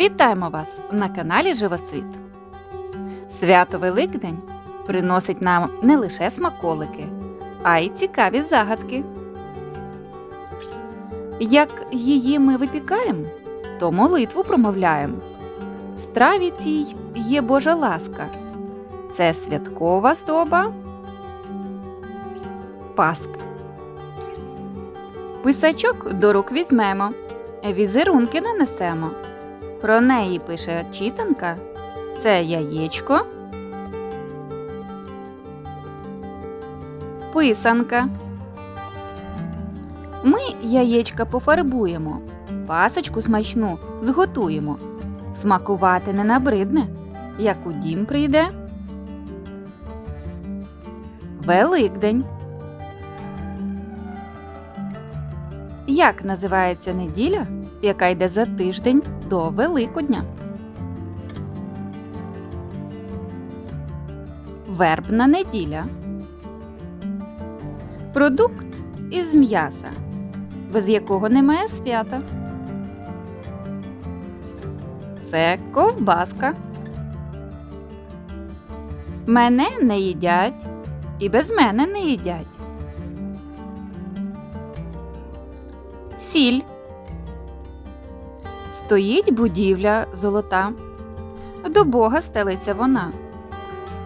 Вітаємо вас на каналі Живосвіт. Свято Великдень приносить нам не лише смаколики, а й цікаві загадки. Як її ми випікаємо, то молитву промовляємо. В страві цій є Божа ласка. Це святкова здоба. Паска. Писачок до рук візьмемо, візерунки нанесемо. Про неї пише читанка. Це яєчко. Писанка. Ми яєчка пофарбуємо, пасочку смачну зготуємо. Смакувати не набридне, як у дім прийде. Великдень. Як називається неділя, яка йде за тиждень до Великодня? Вербна неділя. Продукт із м'яса, без якого немає свята. Це ковбаска. Мене не їдять і без мене не їдять. Сіль. Стоїть будівля золота. До Бога стелиться вона.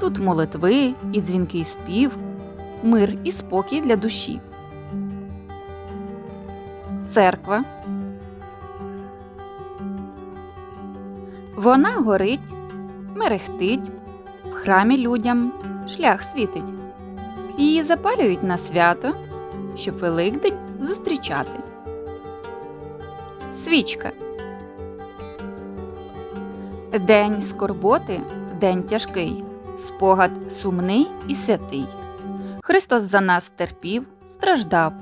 Тут молитви і дзвінкий спів, мир і спокій для душі. Церква. Вона горить, мерехтить, в храмі людям шлях світить. Її запалюють на свято, щоб Великдень зустрічати. Свічка. День скорботи, день тяжкий, спогад сумний і святий. Христос за нас терпів, страждав,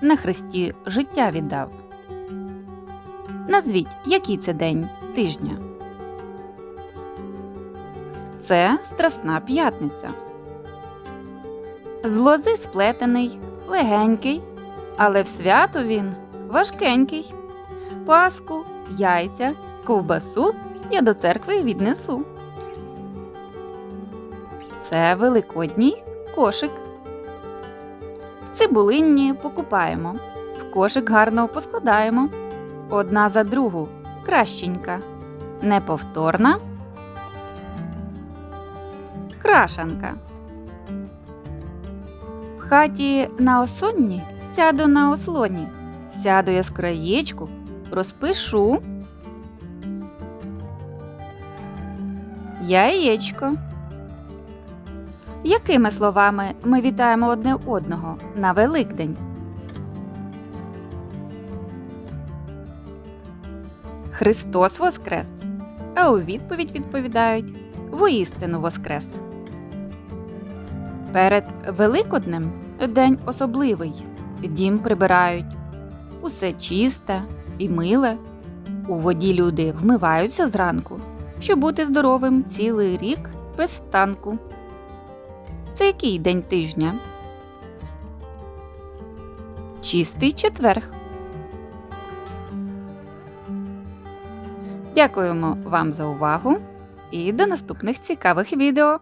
на Христі життя віддав. Назвіть, який це день тижня. Це Страсна п'ятниця. З лози сплетений, легенький, але в свято він важкенький. Паску, яйця, ковбасу я до церкви віднесу. Це великодній кошик. В цибулинні покупаємо, в кошик гарно поскладаємо. Одна за другу кращенька, неповторна. Крашанка. В хаті на осонні сяду на ослоні, сяду я з краєчку, розпишу. Яєчко. Якими словами ми вітаємо одне одного на Великдень? Христос Воскрес. А у відповідь відповідають воістину Воскрес. Перед Великоднем день особливий. Дім прибирають. Усе чисте і миле. У воді люди вмиваються зранку, щоб бути здоровим цілий рік без станку. Це який день тижня? Чистий четверг. Дякуємо вам за увагу і до наступних цікавих відео!